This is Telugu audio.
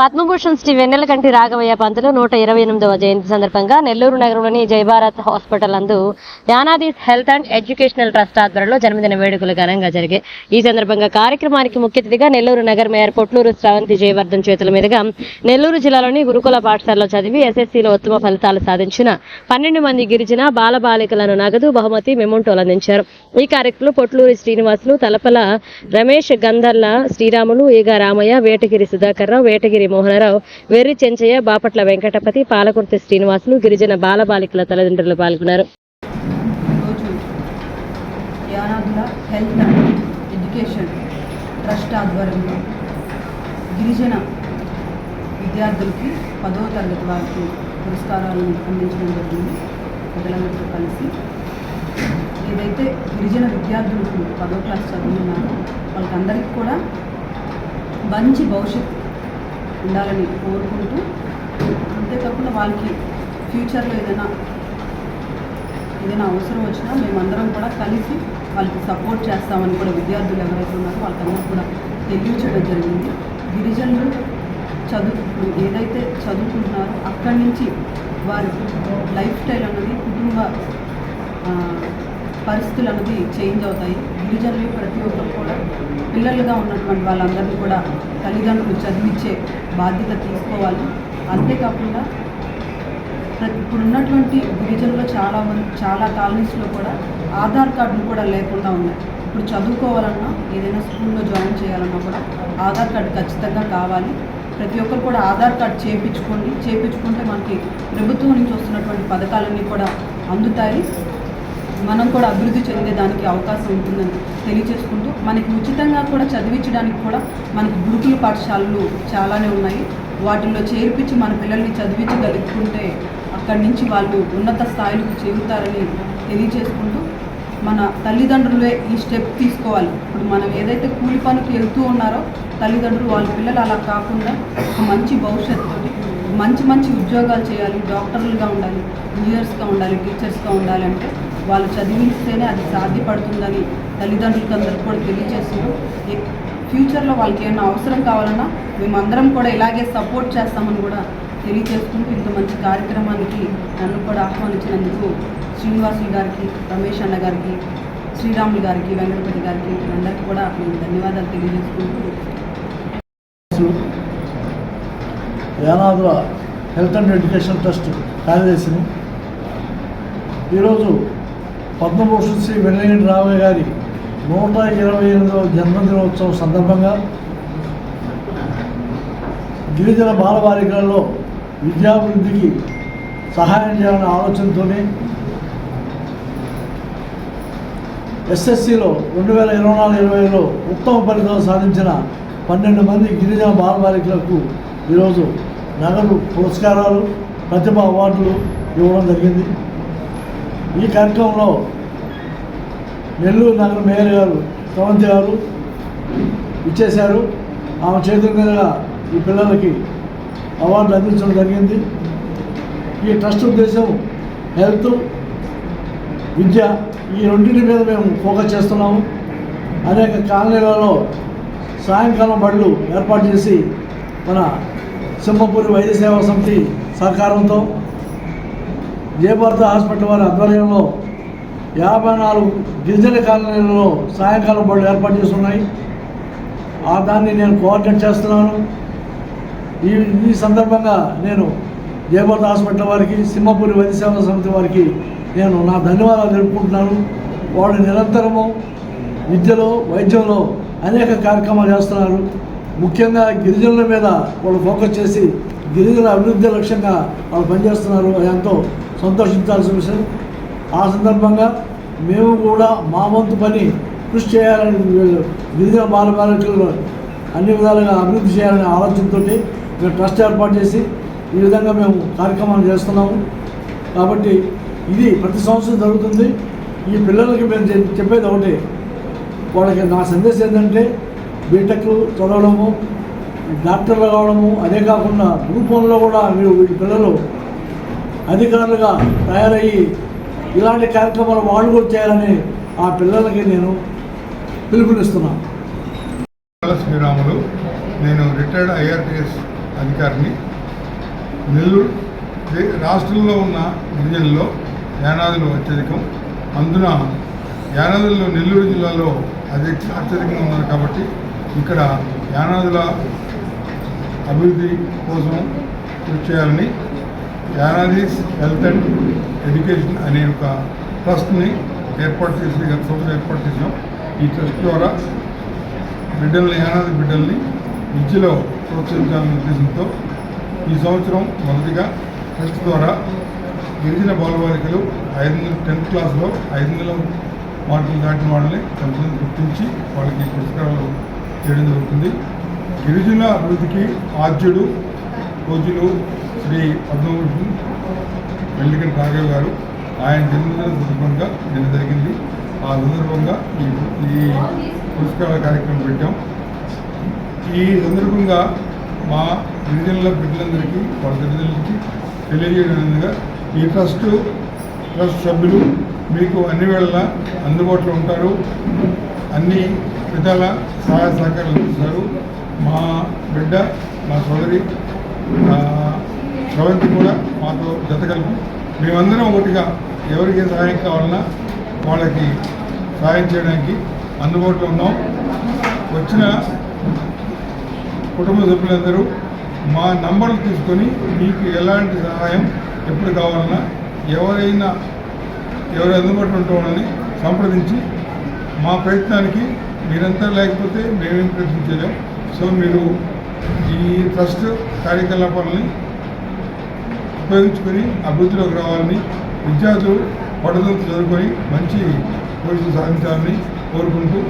పద్మభూషణ్ శ్రీ వెన్నెలకంటి రాఘవయ్య పంతులు నూట ఇరవై ఎనిమిదవ జయంతి సందర్భంగా నెల్లూరు నగరంలోని జయభారత్ హాస్పిటల్ అందు Yanadis health and educational trust ఆధ్వర్యంలో జన్మదిన వేడుకలు ఘనంగా జరిగాయి. ఈ సందర్భంగా కార్యక్రమానికి ముఖ్య అతిథిగా నెల్లూరు నగర్ మేయర్ పొట్లూరు శ్రావంతి జయవర్ధన్ చేతుల మీదుగా నెల్లూరు జిల్లాలోని గురుకుల పాఠశాలలో చదివి ఎస్ఎస్సీలో ఉత్తమ ఫలితాలు సాధించిన పన్నెండు మంది గిరిజన బాలబాలికలను నగదు బహుమతి మెమోంటోలు అందించారు. ఈ కార్యక్రమంలో పొట్లూరి శ్రీనివాసులు తలపల రమేష్ గంధర్ల శ్రీరాములు ఈగ రామయ్య వేటగిరి సుధాకర్రావు వేటగిరి మోహనరావు వెర్రి చెంచయ్య బాపట్ల వెంకటపతి పాలకుర్తి శ్రీనివాసులు గిరిజన బాలబాలికల తల్లిదండ్రులు పాల్గొన్నారు. యానాదుల హెల్త్ అండ్ ఎడ్యుకేషన్ ట్రస్ట్ ఆధ్వర్యంలో గిరిజన విద్యార్థులకి పదో తరగతి వారికి పురస్కారాలను అందించడం జరిగింది. ప్రజలందరితో కలిసి ఏదైతే గిరిజన విద్యార్థులకు పదో క్లాస్ చదువుతున్నారో వాళ్ళకందరికీ కూడా మంచి భవిష్యత్తు ఉండాలని కోరుకుంటూ అంతేకాకుండా వాళ్ళకి ఫ్యూచర్లో ఏదైనా ఏదైనా అవసరం వచ్చినా మేమందరం కూడా కలిసి వాళ్ళకి సపోర్ట్ చేస్తామని కూడా విద్యార్థులు ఎవరైతే ఉన్నారో వాళ్ళకందరూ కూడా తెలియచేయడం జరిగింది. గిరిజనులు చదువు ఏదైతే చదువుకుంటున్నారో అక్కడి నుంచి వారి లైఫ్ స్టైల్ అనేది కుటుంబ పరిస్థితులు అనేది చేంజ్ అవుతాయి. గిరిజనులు ప్రతి ఒక్కరు కూడా పిల్లలుగా ఉన్నటువంటి వాళ్ళందరినీ కూడా తల్లిదండ్రులు చదివించే బాధ్యత తీసుకోవాలి. అంతేకాకుండా ప్రతి ఇప్పుడు ఉన్నటువంటి గిరిజనులు చాలా మంది చాలా కాలనీస్లో కూడా ఆధార్ కార్డులు కూడా లేకుండా ఉన్నాయి. ఇప్పుడు చదువుకోవాలన్నా ఏదైనా స్కూల్లో జాయిన్ చేయాలన్నా కూడా ఆధార్ కార్డు ఖచ్చితంగా కావాలి. ప్రతి ఒక్కరు కూడా ఆధార్ కార్డు చేయించుకోండి చేయించుకుంటే మనకి ప్రభుత్వం నుంచి వస్తున్నటువంటి పథకాలన్నీ కూడా అందుతాయి. మనం కూడా అభివృద్ధి చెందేదానికి అవకాశం ఉంటుందని తెలియచేసుకుంటూ మనకి ఉచితంగా కూడా చదివించడానికి కూడా మనకి గురుకుల పాఠశాలలు చాలానే ఉన్నాయి. వాటిల్లో చేర్పించి మన పిల్లల్ని చదివించగలుగుతుంటే అక్కడి నుంచి వాళ్ళు ఉన్నత స్థాయిలకు చేరుతారని తెలియచేసుకుంటూ మన తల్లిదండ్రులే ఈ స్టెప్ తీసుకోవాలి. ఇప్పుడు మనం ఏదైతే కూలి పనికి వెళ్తూ ఉన్నారో తల్లిదండ్రులు వాళ్ళ పిల్లలు అలా కాకుండా ఒక మంచి భవిష్యత్తుతోటి మంచి మంచి ఉద్యోగాలు చేయాలి. డాక్టర్లుగా ఉండాలి ఇంజనీర్స్గా ఉండాలి టీచర్స్గా ఉండాలి అంటే వాళ్ళు చదివిస్తేనే అది సాధ్యపడుతుందని తల్లిదండ్రులకు అందరికి కూడా తెలియజేస్తున్నాం ఫ్యూచర్లో వాళ్ళకి ఏమైనా అవసరం కావాలన్నా మేమందరం కూడా ఇలాగే సపోర్ట్ చేస్తామని కూడా తెలియజేసుకుంటూ ఇంత మంచి కార్యక్రమానికి నన్ను కూడా ఆహ్వానించినందుకు శ్రీనివాసులు గారికి రమేష్ అన్న గారికి శ్రీరాములు గారికి వెంకటపతి గారికి అందరికీ కూడా మేము ధన్యవాదాలు తెలియజేసుకుంటూ యానాదుల హెల్త్ అండ్ ఎడ్యుకేషన్ ట్రస్ట్ కార్యదర్శిని. ఈరోజు పద్మభూషణ్ శ్రీ వెల్లయ్య రామయ్య గారి నూట ఇరవై ఎనిమిదవ జన్మదినోత్సవం సందర్భంగా గిరిజన బాలబాలికలలో విద్యాభివృద్ధికి సహాయం చేయాలనే ఆలోచనతోనే ఎస్ఎస్సిలో రెండు వేల ఇరవై నాలుగు ఇరవైలో ఉత్తమ ఫలితాలు సాధించిన పన్నెండు మంది గిరిజన బాలబాలికలకు ఈరోజు నగదు పురస్కారాలు ప్రతిభ అవార్డులు ఇవ్వడం జరిగింది. ఈ కార్యక్రమంలో నెల్లూరు నగర మేయర్ గారు సవంతి గారు ఇచ్చేశారు. ఆమె చేతుల మీదుగా ఈ పిల్లలకి అవార్డులు అందించడం జరిగింది. ఈ ట్రస్ట్ ఉద్దేశం హెల్త్ విద్య ఈ రెండింటి మీద మేము ఫోకస్ చేస్తున్నాము. అనేక కాలనీలలో సాయంకాలం బళ్ళు ఏర్పాటు చేసి మన సింహపూరి వైద్య సేవా సమితి సహకారంతో జయభారత హాస్పిటల్ వారి ఆధ్వర్యంలో యాభై నాలుగు గిరిజన కాలనీలలో సాయంకాలం బళ్ళు ఏర్పాటు చేస్తున్నాయి. ఆ దాన్ని నేను కోఆర్డినేట్ చేస్తున్నాను. ఈ ఈ సందర్భంగా నేను జయభారత హాస్పిటల్ వారికి సింహపూరి వైద్య సేవా సమితి వారికి నేను నా ధన్యవాదాలు తెలుపుకుంటున్నాను. వాళ్ళు నిరంతరము విద్యలో వైద్యంలో అనేక కార్యక్రమాలు చేస్తున్నారు. ముఖ్యంగా గిరిజనుల మీద వాళ్ళు ఫోకస్ చేసి గిరిజన అభివృద్ధి లక్ష్యంగా వాళ్ళు పనిచేస్తున్నారు. ఎంతో సంతోషించాల్సిన విషయం ఆ సందర్భంగా మేము కూడా మా వంతు పని కృషి చేయాలని గిరిజన బాల అన్ని విధాలుగా అభివృద్ధి చేయాలనే ఆలోచనతో మేము ట్రస్ట్ ఏర్పాటు చేసి ఈ విధంగా మేము కార్యక్రమాలు చేస్తున్నాము. కాబట్టి ఇది ప్రతి సంవత్సరం జరుగుతుంది. ఈ పిల్లలకి మేము చెప్పేది ఒకటే. వాళ్ళకి నా సందేశం ఏంటంటే బీటెక్ చదవడము డాక్టర్లు కావడము అదే కాకుండా గ్రూప్ వన్లో కూడా మీరు వీళ్ళ పిల్లలు అధికారులుగా తయారయ్యి ఇలాంటి కార్యక్రమాలు వాళ్ళు కూడా చేయాలని ఆ పిల్లలకి నేను పిలుపునిస్తున్నాను శ్రీరాములు నేను రిటైర్డ్ ఐఆర్టీఎస్ అధికారిని. నెల్లూరు రాష్ట్రంలో ఉన్న గిరిజనుల్లో యానాదులు అత్యధికం. అందున యానాదుల్లో నెల్లూరు జిల్లాలో అధిక అత్యధికంగా ఉన్నారు కాబట్టి ఇక్కడ యానాదుల అభివృద్ధి కోసం కృషి చేయాలని యానాదీస్ హెల్త్ అండ్ ఎడ్యుకేషన్ అనే ఒక ట్రస్ట్ని ఏర్పాటు చేసి గత సంవత్సరం ఏర్పాటు చేసాం ఈ ట్రస్ట్ ద్వారా బిడ్డల్ని యానాది బిడ్డల్ని విద్యలో ప్రోత్సహించాలనే ఉద్దేశంతో ఈ సంవత్సరం మొదటిగా ట్రస్ట్ ద్వారా గిరిజన బాలబాలికలు ఐదు వందల టెన్త్ క్లాస్లో ఐదు వందల మార్కులు దాటిన వాళ్ళని కొంతమంది గుర్తించి వాళ్ళకి పురస్కారాలు చేయడం జరుగుతుంది. గిరిజన అభివృద్ధికి ఆద్యుడు పూజలు శ్రీ పద్మభూషణ్ వెల్లికన్ రాఘవ్ గారు ఆయన జన్మదిన సందర్భంగా నిన్న జరిగింది. ఆ సందర్భంగా ఈ ఈ పురస్కారాల కార్యక్రమం పెట్టాం. ఈ సందర్భంగా మా గిరిజనుల బిడ్డలందరికీ వాళ్ళ తల్లిదండ్రులకి తెలియజేయడం ఈ ట్రస్ట్ ట్రస్ట్ సభ్యులు మీకు అన్ని వేళలా అందుబాటులో ఉంటారు. అన్ని విధాల సహాయ సహకారాలు అందిస్తారు. మా బిడ్డ మా సోదరి ఆ, కూడా మాతో జతగలము మేమందరం ఒకటిగా ఎవరికి సహాయం కావాలన్నా వాళ్ళకి సహాయం చేయడానికి అందుబాటులో ఉన్నాం. వచ్చిన కుటుంబ సభ్యులందరూ మా నంబర్లు తీసుకొని మీకు ఎలాంటి సహాయం ఎప్పుడు కావాలన్నా ఎవరైనా ఎవరు అందుబాటులో ఉంటామని సంప్రదించి మా ప్రయత్నానికి మీరంతా లేకపోతే మేమేం ప్రయత్నించలేం సో మీరు ఈ ట్రస్ట్ కార్యకలాపాలని ఉపయోగించుకొని అభివృద్ధిలోకి రావాలని విద్యార్థులు పట్టుదలతో చదువుకొని మంచి భవిష్యత్తు సాధించాలని కోరుకుంటూ